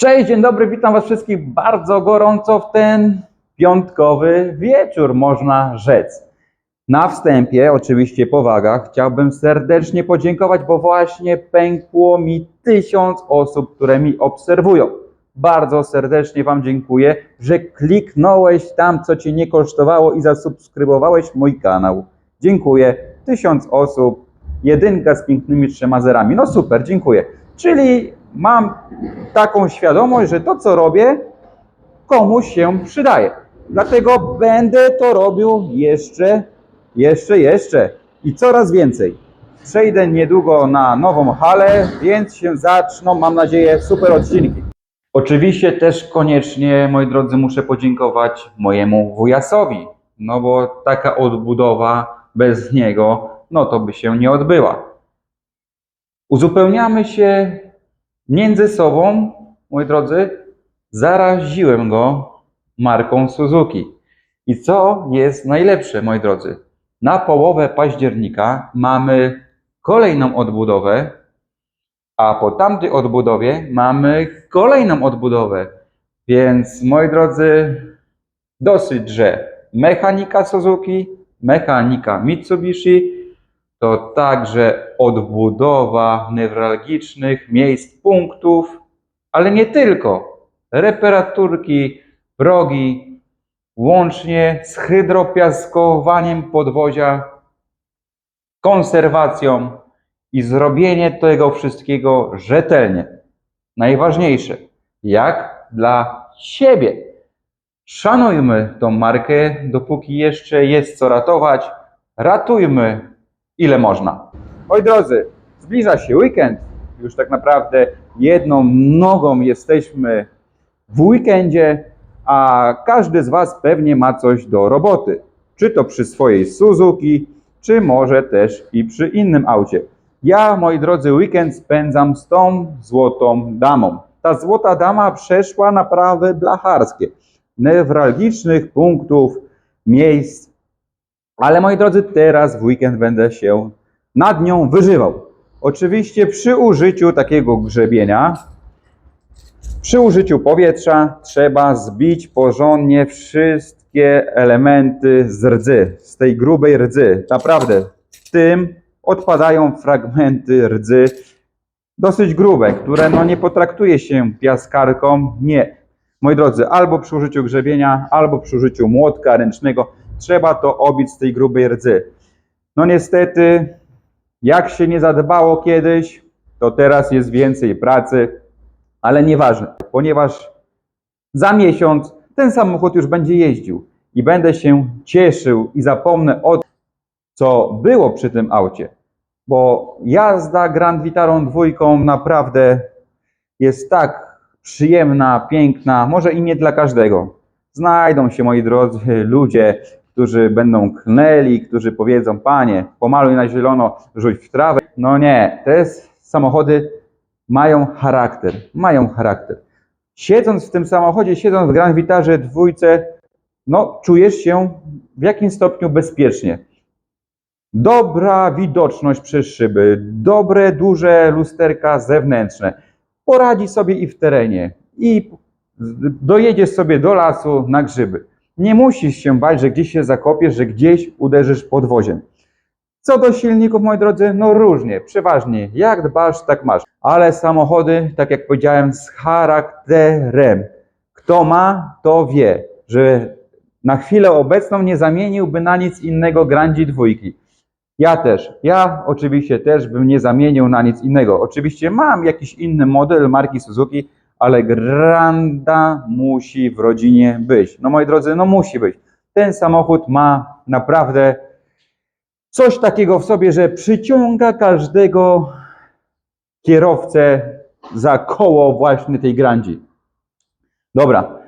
Cześć, dzień dobry, witam Was wszystkich bardzo gorąco w ten piątkowy wieczór, można rzec. Na wstępie, oczywiście po wagach, chciałbym serdecznie podziękować, bo właśnie pękło mi tysiąc osób, które mi obserwują. Bardzo serdecznie Wam dziękuję, że kliknąłeś tam, co Cię nie kosztowało i zasubskrybowałeś mój kanał. Dziękuję. Tysiąc osób, jedynka z pięknymi trzema zerami. No super, dziękuję. Czyli mam taką świadomość, że to, co robię, komuś się przydaje. Dlatego będę to robił jeszcze, jeszcze, jeszcze i coraz więcej. Przejdę niedługo na nową halę, więc się zaczną, mam nadzieję, super odcinki. Oczywiście też koniecznie, moi drodzy, muszę podziękować mojemu wujasowi, no bo taka odbudowa bez niego, no to by się nie odbyła. Uzupełniamy się między sobą, moi drodzy, zaraziłem go marką Suzuki. I co jest najlepsze, moi drodzy? Na połowę października mamy kolejną odbudowę, a po tamtej odbudowie mamy kolejną odbudowę. Więc, moi drodzy, dosyć, że mechanika Suzuki, mechanika Mitsubishi, to także odbudowa newralgicznych miejsc, punktów, ale nie tylko. Reparaturki, progi, łącznie z hydropiaskowaniem podwozia, konserwacją i zrobienie tego wszystkiego rzetelnie. Najważniejsze, jak dla siebie. Szanujmy tą markę, dopóki jeszcze jest co ratować. Ratujmy ile można. Moi drodzy, zbliża się weekend. Już tak naprawdę jedną nogą jesteśmy w weekendzie, a każdy z Was pewnie ma coś do roboty. Czy to przy swojej Suzuki, czy może też i przy innym aucie. Ja, moi drodzy, weekend spędzam z tą złotą damą. Ta złota dama przeszła naprawy blacharskie, newralgicznych punktów, miejsc, ale moi drodzy, teraz w weekend będę się nad nią wyżywał. Oczywiście przy użyciu takiego grzebienia, przy użyciu powietrza trzeba zbić porządnie wszystkie elementy z rdzy, z tej grubej rdzy. Naprawdę, tym odpadają fragmenty rdzy dosyć grube, które no nie potraktuje się piaskarką, nie. Moi drodzy, albo przy użyciu grzebienia, albo przy użyciu młotka ręcznego trzeba to obić z tej grubej rdzy. No niestety, jak się nie zadbało kiedyś, to teraz jest więcej pracy, ale nieważne, ponieważ za miesiąc ten samochód już będzie jeździł i będę się cieszył i zapomnę o tym, co było przy tym aucie. Bo jazda Grand Vitarą dwójką naprawdę jest tak przyjemna, piękna, może i nie dla każdego. Znajdą się, moi drodzy, ludzie, którzy będą knęli, którzy powiedzą, panie, pomaluj na zielono, rzuć w trawę. No nie, te samochody mają charakter, mają charakter. Siedząc w tym samochodzie, siedząc w Grand Vitarze dwójce, no czujesz się w jakimś stopniu bezpiecznie. Dobra widoczność przez szyby, dobre, duże lusterka zewnętrzne. Poradzi sobie i w terenie, i dojedziesz sobie do lasu na grzyby. Nie musisz się bać, że gdzieś się zakopiesz, że gdzieś uderzysz podwoziem. Co do silników, moi drodzy, no różnie, przeważnie. Jak dbasz, tak masz. Ale samochody, tak jak powiedziałem, z charakterem. Kto ma, to wie, że na chwilę obecną nie zamieniłby na nic innego Grandzi dwójki. Ja też. Ja oczywiście też bym nie zamienił na nic innego. Oczywiście mam jakiś inny model marki Suzuki, ale Granda musi w rodzinie być. No moi drodzy, no musi być. Ten samochód ma naprawdę coś takiego w sobie, że przyciąga każdego kierowcę za koło właśnie tej Grandzi. Dobra.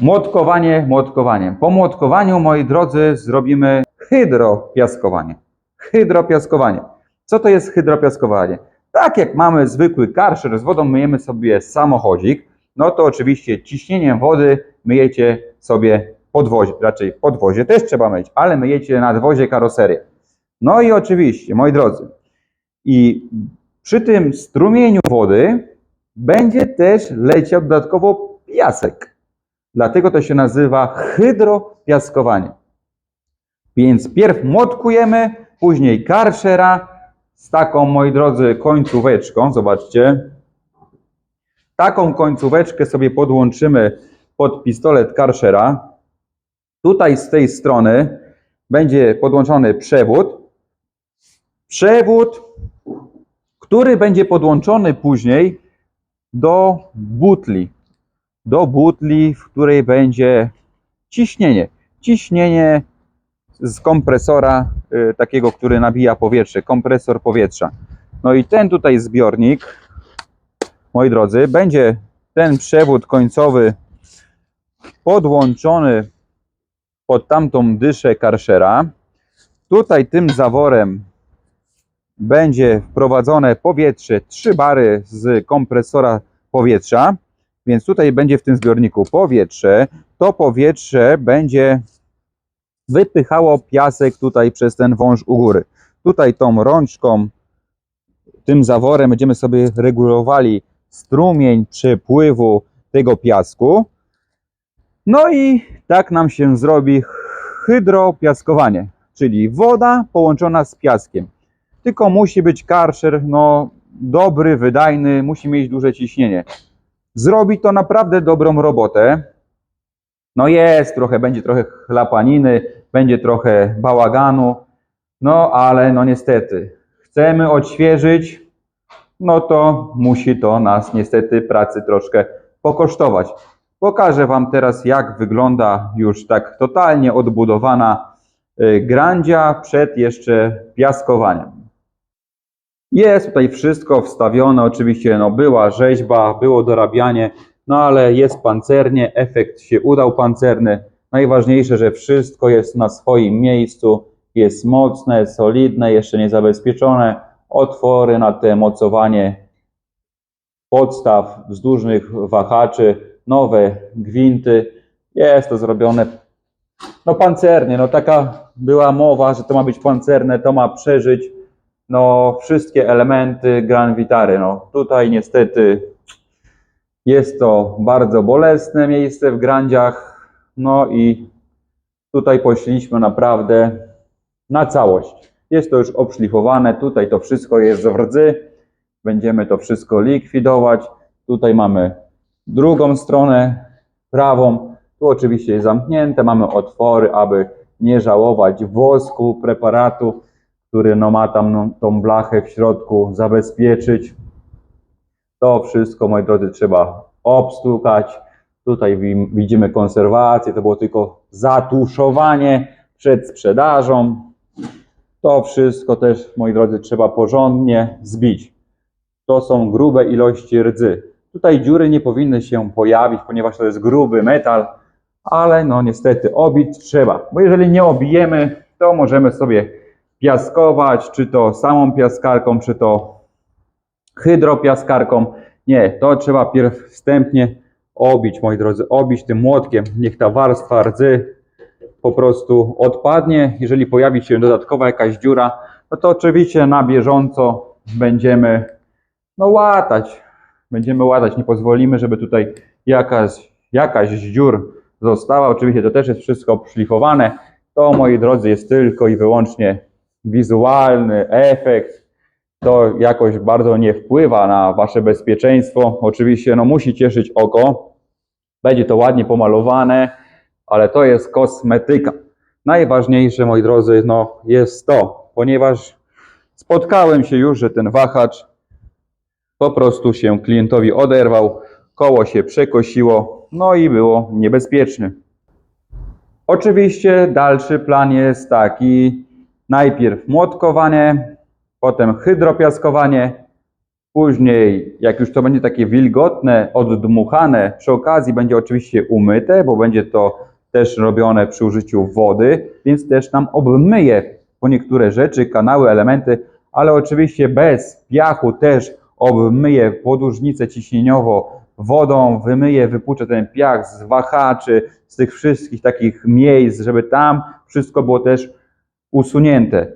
Młotkowanie, młotkowanie. Po młotkowaniu, moi drodzy, zrobimy hydropiaskowanie. Hydropiaskowanie. Co to jest hydropiaskowanie? Tak jak mamy zwykły karszer z wodą, myjemy sobie samochodzik, no to oczywiście ciśnieniem wody myjecie sobie podwozie, raczej podwozie też trzeba myć, ale myjecie nadwozie karoserię. No i oczywiście, moi drodzy, i przy tym strumieniu wody będzie też leciał dodatkowo piasek. Dlatego to się nazywa hydropiaskowanie. Więc pierw młotkujemy, później karszera z taką, moi drodzy, końcóweczką. Zobaczcie. Taką końcóweczkę sobie podłączymy pod pistolet karszera. Tutaj z tej strony będzie podłączony przewód. Przewód, który będzie podłączony później do butli. Do butli, w której będzie ciśnienie. Ciśnienie z kompresora y, takiego, który nabija powietrze, kompresor powietrza. No i ten tutaj zbiornik, moi drodzy, będzie ten przewód końcowy podłączony pod tamtą dyszę karszera. Tutaj tym zaworem będzie wprowadzone powietrze, trzy bary z kompresora powietrza, więc tutaj będzie w tym zbiorniku powietrze. To powietrze będzie wypychało piasek tutaj przez ten wąż u góry. Tutaj tą rączką, tym zaworem będziemy sobie regulowali strumień przepływu tego piasku. No i tak nam się zrobi hydropiaskowanie, czyli woda połączona z piaskiem. Tylko musi być karszer no, dobry, wydajny, musi mieć duże ciśnienie. Zrobi to naprawdę dobrą robotę. No jest trochę, będzie trochę chlapaniny, będzie trochę bałaganu, no ale no niestety, chcemy odświeżyć, no to musi to nas niestety pracy troszkę pokosztować. Pokażę Wam teraz, jak wygląda już tak totalnie odbudowana y, grandzia przed jeszcze piaskowaniem. Jest tutaj wszystko wstawione, oczywiście no była rzeźba, było dorabianie, no ale jest pancernie, efekt się udał pancerny. Najważniejsze, że wszystko jest na swoim miejscu, jest mocne, solidne, jeszcze nie zabezpieczone. Otwory na te mocowanie podstaw wzdłużnych wahaczy, nowe gwinty. Jest to zrobione no pancernie, no taka była mowa, że to ma być pancerne, to ma przeżyć no wszystkie elementy Grand Vitary. No tutaj niestety jest to bardzo bolesne miejsce w grandziach, no i tutaj poszliśmy naprawdę na całość. Jest to już obszlifowane, tutaj to wszystko jest z rdzy, będziemy to wszystko likwidować. Tutaj mamy drugą stronę, prawą, tu oczywiście jest zamknięte, mamy otwory, aby nie żałować wosku, preparatu, który no ma tam no, tą blachę w środku zabezpieczyć. To wszystko, moi drodzy, trzeba obstukać. Tutaj wi- widzimy konserwację, to było tylko zatuszowanie przed sprzedażą. To wszystko też, moi drodzy, trzeba porządnie zbić. To są grube ilości rdzy. Tutaj dziury nie powinny się pojawić, ponieważ to jest gruby metal, ale no niestety obić trzeba. Bo jeżeli nie obijemy, to możemy sobie piaskować, czy to samą piaskarką, czy to hydropiaskarką. Nie, to trzeba pierw wstępnie obić, moi drodzy, obić tym młotkiem. Niech ta warstwa rdzy po prostu odpadnie. Jeżeli pojawi się dodatkowa jakaś dziura, no to oczywiście na bieżąco będziemy no łatać. Będziemy łatać, nie pozwolimy, żeby tutaj jakaś, jakaś dziur została. Oczywiście to też jest wszystko szlifowane. To, moi drodzy, jest tylko i wyłącznie wizualny efekt. To jakoś bardzo nie wpływa na wasze bezpieczeństwo. Oczywiście no, musi cieszyć oko. Będzie to ładnie pomalowane, ale to jest kosmetyka. Najważniejsze, moi drodzy, no, jest to, ponieważ spotkałem się już, że ten wahacz po prostu się klientowi oderwał, koło się przekosiło, no i było niebezpieczne. Oczywiście dalszy plan jest taki: najpierw młotkowanie, potem hydropiaskowanie, później, jak już to będzie takie wilgotne, oddmuchane, przy okazji będzie oczywiście umyte, bo będzie to też robione przy użyciu wody, więc też nam obmyje po niektóre rzeczy, kanały, elementy, ale oczywiście bez piachu też obmyje podłużnicę ciśnieniowo wodą, wymyje, wypłucze ten piach z wahaczy, z tych wszystkich takich miejsc, żeby tam wszystko było też usunięte.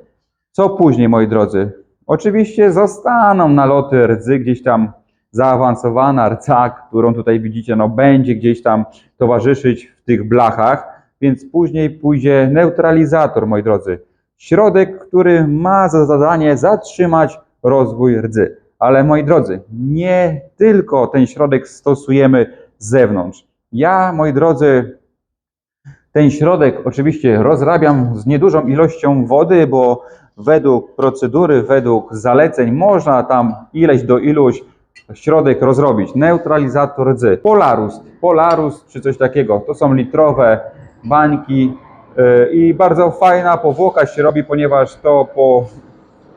Co później, moi drodzy? Oczywiście zostaną naloty rdzy gdzieś tam zaawansowana rca, którą tutaj widzicie, no będzie gdzieś tam towarzyszyć w tych blachach, więc później pójdzie neutralizator, moi drodzy. Środek, który ma za zadanie zatrzymać rozwój rdzy. Ale moi drodzy, nie tylko ten środek stosujemy z zewnątrz. Ja, moi drodzy, ten środek oczywiście rozrabiam z niedużą ilością wody, bo według procedury, według zaleceń można tam ileś do iluś środek rozrobić. Neutralizator rdzy. Polarus, Polarus czy coś takiego. To są litrowe bańki yy, i bardzo fajna powłoka się robi, ponieważ to po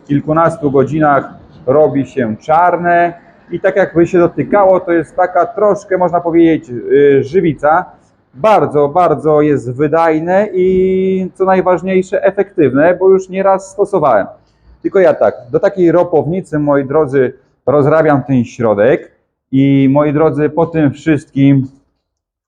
kilkunastu godzinach robi się czarne i tak jakby się dotykało, to jest taka troszkę, można powiedzieć, yy, żywica. Bardzo, bardzo jest wydajne i co najważniejsze, efektywne, bo już nieraz stosowałem. Tylko ja tak, do takiej ropownicy, moi drodzy, rozrabiam ten środek i moi drodzy, po tym wszystkim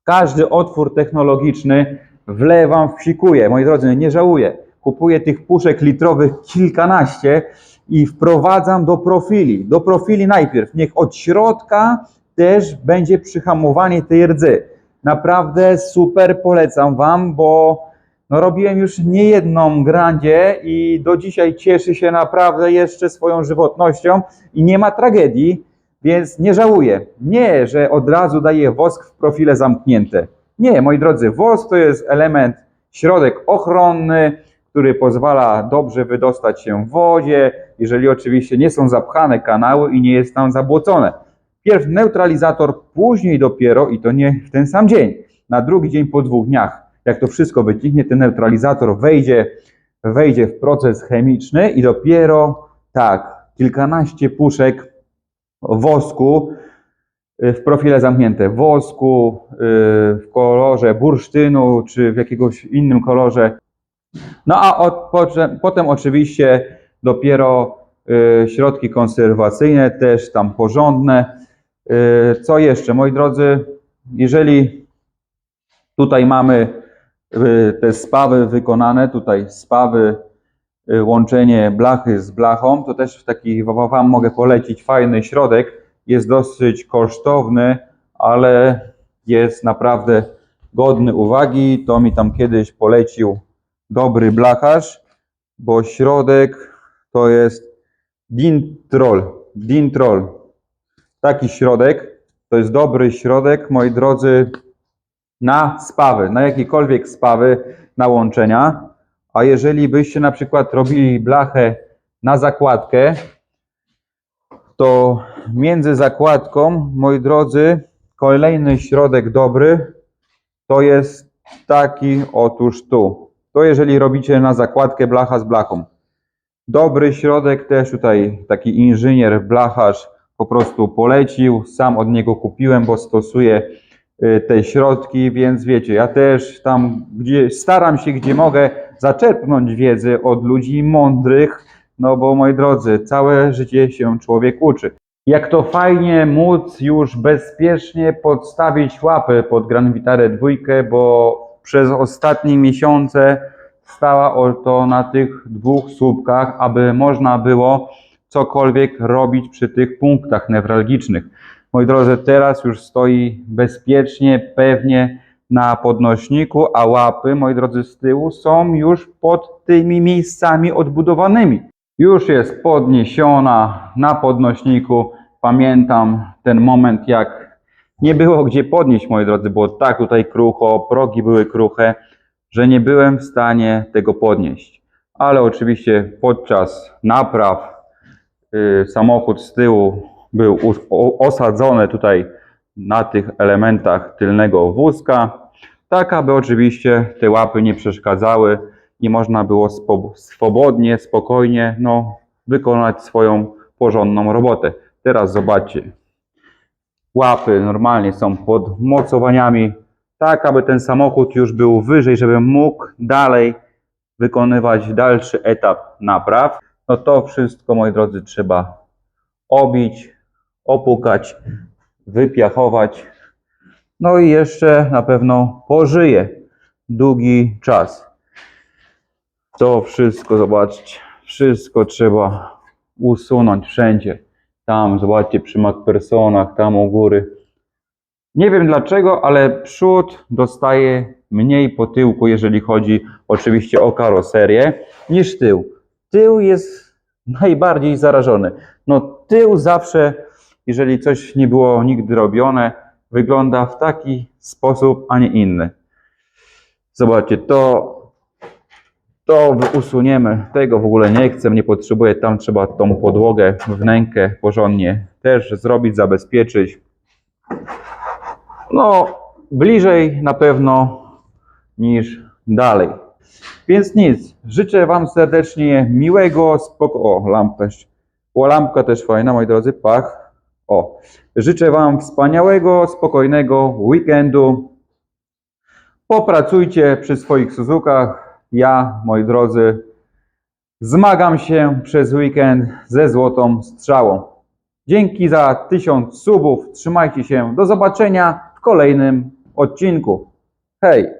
każdy otwór technologiczny wlewam, wsikuję. Moi drodzy, nie żałuję. Kupuję tych puszek litrowych kilkanaście i wprowadzam do profili. Do profili najpierw. Niech od środka też będzie przyhamowanie tej rdzy. Naprawdę super polecam Wam, bo no robiłem już niejedną grandzie i do dzisiaj cieszy się naprawdę jeszcze swoją żywotnością i nie ma tragedii, więc nie żałuję. Nie, że od razu daję wosk w profile zamknięte. Nie, moi drodzy, wosk to jest element, środek ochronny, który pozwala dobrze wydostać się w wodzie, jeżeli oczywiście nie są zapchane kanały i nie jest tam zabłocone. Pierw neutralizator, później dopiero, i to nie w ten sam dzień, na drugi dzień po dwóch dniach, jak to wszystko wycichnie, ten neutralizator wejdzie, wejdzie w proces chemiczny i dopiero tak, kilkanaście puszek wosku y, w profile zamknięte, wosku y, w kolorze bursztynu czy w jakiegoś innym kolorze. No a od, potem oczywiście dopiero y, środki konserwacyjne, też tam porządne. Y, Co jeszcze, moi drodzy, jeżeli tutaj mamy y, te spawy wykonane, tutaj spawy, y, łączenie blachy z blachą, to też taki wa- Wam mogę polecić fajny środek. Jest dosyć kosztowny, ale jest naprawdę godny uwagi. To mi tam kiedyś polecił dobry blacharz, bo środek to jest Dintrol. Dintrol. Taki środek, to jest dobry środek, moi drodzy, na spawy, na jakiekolwiek spawy, na łączenia. A jeżeli byście na przykład robili blachę na zakładkę, to między zakładką, moi drodzy, kolejny środek dobry to jest taki otóż tu. To jeżeli robicie na zakładkę blacha z blachą. Dobry środek też tutaj taki inżynier, blacharz po prostu polecił. Sam od niego kupiłem, bo stosuję y, te środki, więc wiecie, ja też tam gdzie staram się, gdzie mogę zaczerpnąć wiedzy od ludzi mądrych, no bo moi drodzy, całe życie się człowiek uczy. Jak to fajnie móc już bezpiecznie podstawić łapy pod Gran Vitarę dwójkę, bo przez ostatnie miesiące stała oto na tych dwóch słupkach, aby można było cokolwiek robić przy tych punktach newralgicznych. Moi drodzy, teraz już stoi bezpiecznie, pewnie na podnośniku, a łapy, moi drodzy, z tyłu są już pod tymi miejscami odbudowanymi. Już jest podniesiona na podnośniku. Pamiętam ten moment, jak nie było gdzie podnieść, moi drodzy, było tak tutaj krucho, progi były kruche, że nie byłem w stanie tego podnieść. Ale oczywiście podczas napraw samochód z tyłu był osadzony tutaj na tych elementach tylnego wózka, tak aby oczywiście te łapy nie przeszkadzały i można było swobodnie, spokojnie no, wykonać swoją porządną robotę. Teraz zobaczcie, łapy normalnie są pod mocowaniami, tak aby ten samochód już był wyżej, żeby mógł dalej wykonywać dalszy etap napraw. No to wszystko, moi drodzy, trzeba obić, opukać, wypiachować. No i jeszcze na pewno pożyje długi czas. To wszystko, zobaczcie, wszystko trzeba usunąć wszędzie. Tam, zobaczcie, przy MacPersonach, tam u góry. Nie wiem dlaczego, ale przód dostaje mniej po tyłku, jeżeli chodzi oczywiście o karoserię, niż tył. Tył jest najbardziej zarażony. No tył zawsze, jeżeli coś nie było nigdy robione, wygląda w taki sposób, a nie inny. Zobaczcie, to, to usuniemy. Tego w ogóle nie chcę, nie potrzebuję. Tam trzeba tą podłogę, wnękę porządnie też zrobić, zabezpieczyć. No, bliżej na pewno niż dalej. Więc nic, życzę Wam serdecznie miłego, spoko... O, lampę. O, lampka też fajna, moi drodzy, pach. O, życzę Wam wspaniałego, spokojnego weekendu. Popracujcie przy swoich Suzukach. Ja, moi drodzy, zmagam się przez weekend ze złotą strzałą. Dzięki za tysiąc subów. Trzymajcie się. Do zobaczenia w kolejnym odcinku. Hej!